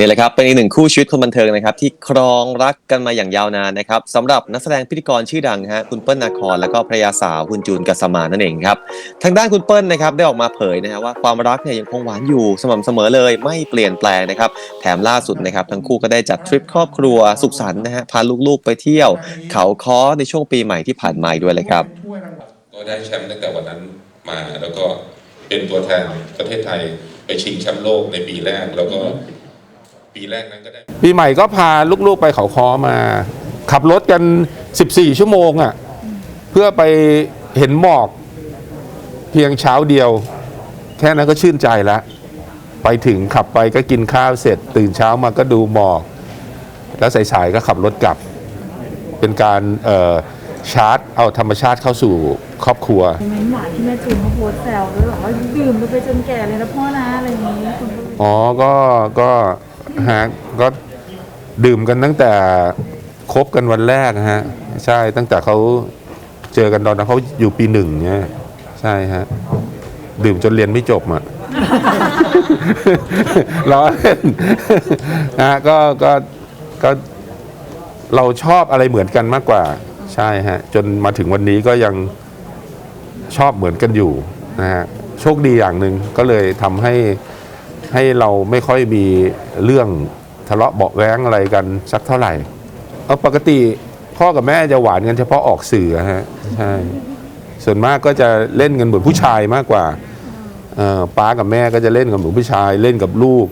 นี่แหละครับเป็นอีกหนึ่งคู่ชีวิตคนบันเทิงนะครับที่ครองรักกันมาอย่างยาวนานนะครับสำหรับนักแสดงพิธีกรชื่อดังฮะคุณเปิ้ลนาคอนแล้วก็ภรรยาสาวคุณจูนกัสมานั่นเองครับทางด้านคุณเปิ้ลนะครับได้ออกมาเผยนะฮะว่าความรักเนี่ยยังคงหวานอยู่สม่ำเสมอเลยไม่เปลี่ยนแปลงนะครับแถมล่าสุดนะครับทั้งคู่ก็ได้จัดทริปครอบครัวสุขสันต์นะฮะพาลูกๆไปเที่ยว เขาค้อในช่วงปีใหม่ที่ผ่านมาอีกด้วยเลยครับก็ได้แชมป์ตั้งแต่วันนั้นมาแล้วก็เป็นตัวแทนประเทศไทยไปชิงแชมป์โลกในปีแรกแล้วก็ ปีแรกนั้นก็ได้ ปีใหม่ก็พาลูกๆไปเขาคอมา ขับรถกัน 14 ชั่วโมงอะ่ะเพื่อไปเห็นหมอก เพียงเช้าเดียว แค่นั้นก็ชื่นใจแล้วไปถึงขับไปก็กินข้าวเสร็จ ตื่นเช้ามาก็ดูหมอก แล้วสายๆก็ขับรถกลับ เป็นการเอ่อชาร์จเอาธรรมชาติเข้าสู่ครอบครัวโมเมนต์หวานที่แม่จูนเขาโพสต์แซวด้วยบอกว่าดื่มกันไปจนแก่เลยนะพ่อนะอะไรอย่างนี้คนก็อ๋อก็ก็ ฮะก็ดื่มกันตั้งแต่คบกันวันแรกนะฮะ ใช่ตั้งแต่เขาเจอกันตอนนั้นเขาอยู่ปีหนึ่งเนี่ยใช่ฮะ ดื่มจนเรียนไม่จบอะล้อเล่นนะฮะก็ก็ก็เราชอบอะไรเหมือนกันมากกว่า ใช่ฮะ จนมาถึงวันนี้ก็ยังชอบเหมือนกันอยู่นะฮะโชคดีอย่างหนึ่งก็เลยทำให้ ให้เราไม่ค่อยมีเรื่องทะเลาะเบาะแว้งอะไรกันสักเท่าไหร่เอาปกติพ่อกับแม่จะหวานกันเฉพาะออกสื่อฮะใช่ส่วนมากก็จะเล่นกันเหมือนผู้ชายมากกว่าป้ากับแม่ก็จะเล่นกันเหมือนผู้ชาย เล่นกับลูก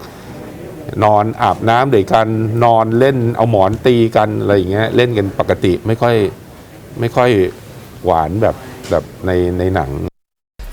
นอนอาบน้ำด้วยกันนอนเล่นเอาหมอนตีกันอะไรอย่างเงี้ยเล่นกันปกติไม่ค่อยไม่ค่อยหวานแบบแบบในในหนัง